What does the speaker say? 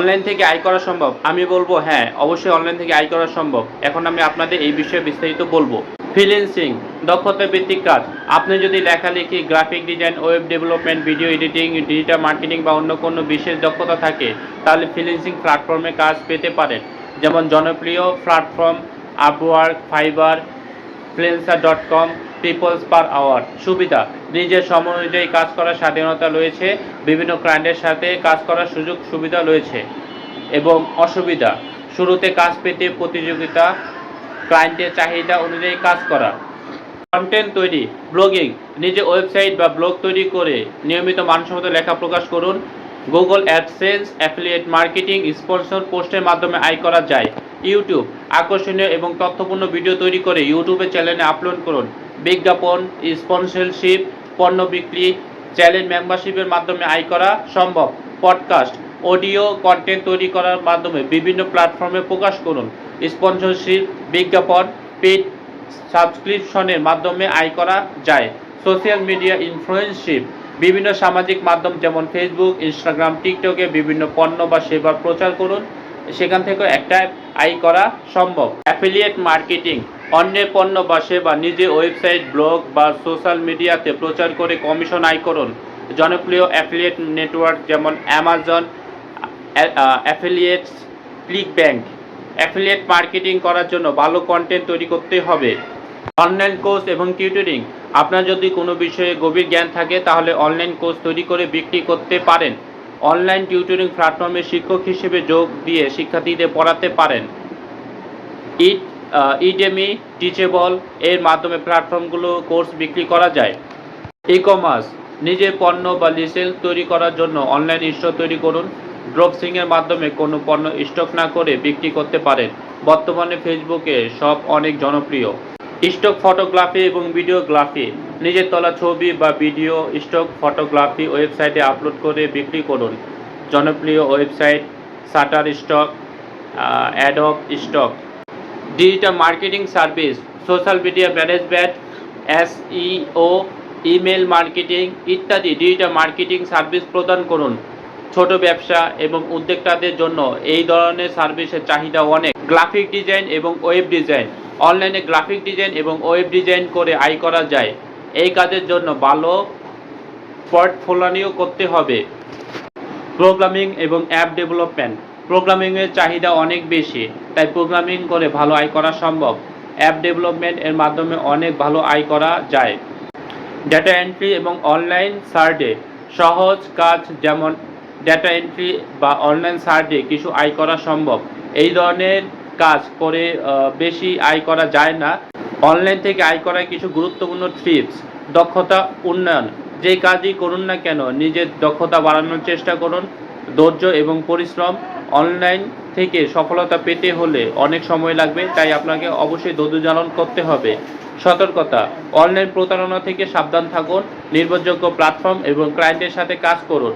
Online থেকে আয় করা সম্ভব? আমি বলব হ্যাঁ অবশ্যই অনলাইন থেকে আয় করা সম্ভব। এখন আমি আপনাদের এই বিষয়ে বিস্তারিত বলব। ফ্রিল্যান্সিং দক্ষতা ভিত্তিক কাজ। আপনি যদি লেখালেখি graphic design web development video editing digital marketing বা অন্য কোনো বিশেষ দক্ষতা থাকে, তাহলে ফ্রিল্যান্সিং প্ল্যাটফর্মে কাজ পেতে পারেন। যেমন জনপ্রিয় platform Upwork Fiverr Freelancer dot com PeoplePerHour সুবিধা নিজের সময় অনুযায়ী কাজ করার স্বাধীনতা রয়েছে, বিভিন্ন ক্লায়েন্টের সাথে কাজ করার সুযোগ সুবিধা রয়েছে এবং অসুবিধা। শুরুতে কাজ পেতে প্রতিযোগিতা ক্লায়েন্টের চাহিদা অনুযায়ী কাজ করা। কন্টেন্ট তৈরি ব্লগিং নিজে ওয়েবসাইট বা ব্লগ তৈরি করে নিয়মিত মানসম্মত লেখা প্রকাশ করুন। Google AdSense affiliate marketing sponsor পোস্টের মাধ্যমে আয় করা যায়। ইউটিউব আকর্ষণীয় এবং তথ্যপূর্ণ ভিডিও তৈরি করে ইউটিউবে চ্যানেলে আপলোড করুন। বিজ্ঞাপন স্পন্সরশিপ পণ্য বিক্রি চ্যানেল মেম্বারশিপের মাধ্যমে আয় করা সম্ভব। পডকাস্ট, অডিও কন্টেন্ট তৈরি করার মাধ্যমে বিভিন্ন প্ল্যাটফর্মে প্রকাশ করুন। স্পন্সরশিপ, বিজ্ঞাপন পেড সাবস্ক্রিপশনের মাধ্যমে আয় করা যায়। সোশ্যাল মিডিয়া ইনফ্লুয়েন্সশিপ, বিভিন্ন সামাজিক মাধ্যম যেমন ফেসবুক ইনস্টাগ্রাম টিকটকে বিভিন্ন পণ্য বা সেবার প্রচার করুন। সেখান থেকে একটা আয় করা সম্ভব। অ্যাফিলিয়েট মার্কেটিং অন্যের পণ্য বা সেবা নিজে ওয়েবসাইট, ব্লগ বা সোশ্যাল মিডিয়াতে প্রচার করে কমিশন আয় করুন। জনপ্রিয় অ্যাফিলিয়েট নেটওয়ার্ক যেমন Amazon affiliates ClickBank affiliate marketing করার জন্য ভালো কন্টেন্ট তৈরি করতে হবে। অনলাইন কোর্স এবং টিউটরিং। আপনার যদি কোনো বিষয়ে গভীর জ্ঞান থাকে, তাহলে অনলাইন কোর্স তৈরি করে বিক্রি করতে পারেন। অনলাইন টিউটরিং প্ল্যাটফর্মে শিক্ষক হিসেবে যোগ দিয়ে শিক্ষার্থীদের পড়াতে পারেন। ইট ইডেমি টিচেবল এর মাধ্যমে প্ল্যাটফর্মগুলো কোর্স বিক্রি করা যায়। ই কমার্স নিজের পণ্য বা লিসেল তৈরি করার জন্য অনলাইন স্টোর তৈরি করুন। ড্রপসিংয়ের মাধ্যমে কোনো পণ্য স্টক না করে বিক্রি করতে পারেন। বর্তমানে ফেসবুকে সব অনেক জনপ্রিয়। স্টক ফটোগ্রাফি এবং ভিডিওগ্রাফি নিজের তোলা ছবি বা ভিডিও স্টক ফটোগ্রাফি ওয়েবসাইটে আপলোড করে বিক্রি করুন। জনপ্রিয় website Shutterstock Adobe Stock digital marketing service social media management SEO email marketing ইত্যাদি ডিজিটাল মার্কেটিং সার্ভিস প্রদান করুন। ছোট ব্যবসা এবং উদ্যোক্তাদের জন্য এই ধরনের সার্ভিসের চাহিদা অনেক। গ্রাফিক ডিজাইন এবং ওয়েব ডিজাইন অনলাইনে গ্রাফিক ডিজাইন এবং ওয়েব ডিজাইন করে আয় করা যায়। এই কাজের জন্য ভালো পোর্টফোলিও করতে হবে। প্রোগ্রামিং এবং অ্যাপ ডেভেলপমেন্ট প্রোগ্রামিংয়ের চাহিদা অনেক বেশি, তাই প্রোগ্রামিং করে ভালো আয় করা সম্ভব। অ্যাপ ডেভেলপমেন্ট এর মাধ্যমে অনেক ভালো আয় করা যায়। ডেটা এন্ট্রি এবং অনলাইন সার্ভে সহজ কাজ যেমন ডেটা এন্ট্রি বা অনলাইন সার্ভে কিছু আয় করা সম্ভব। এই ধরনের কাজ করে বেশি আয় করা যায় না। অনলাইন থেকে আয় করার কিছু গুরুত্বপূর্ণ টিপস দক্ষতা উন্নয়ন। যে কাজই করুন না কেন, নিজের দক্ষতা বাড়ানোর চেষ্টা করুন। ধৈর্য এবং পরিশ্রম অনলাইন থেকে সফলতা পেতে হলে অনেক সময় লাগবে, তাই আপনাকে অবশ্যই ধারণ করতে হবে। সতর্কতা, অনলাইন প্রতারণা থেকে সাবধান থাকুন, নির্ভরযোগ্য প্ল্যাটফর্ম এবং ক্লায়েন্টের সাথে কাজ করুন।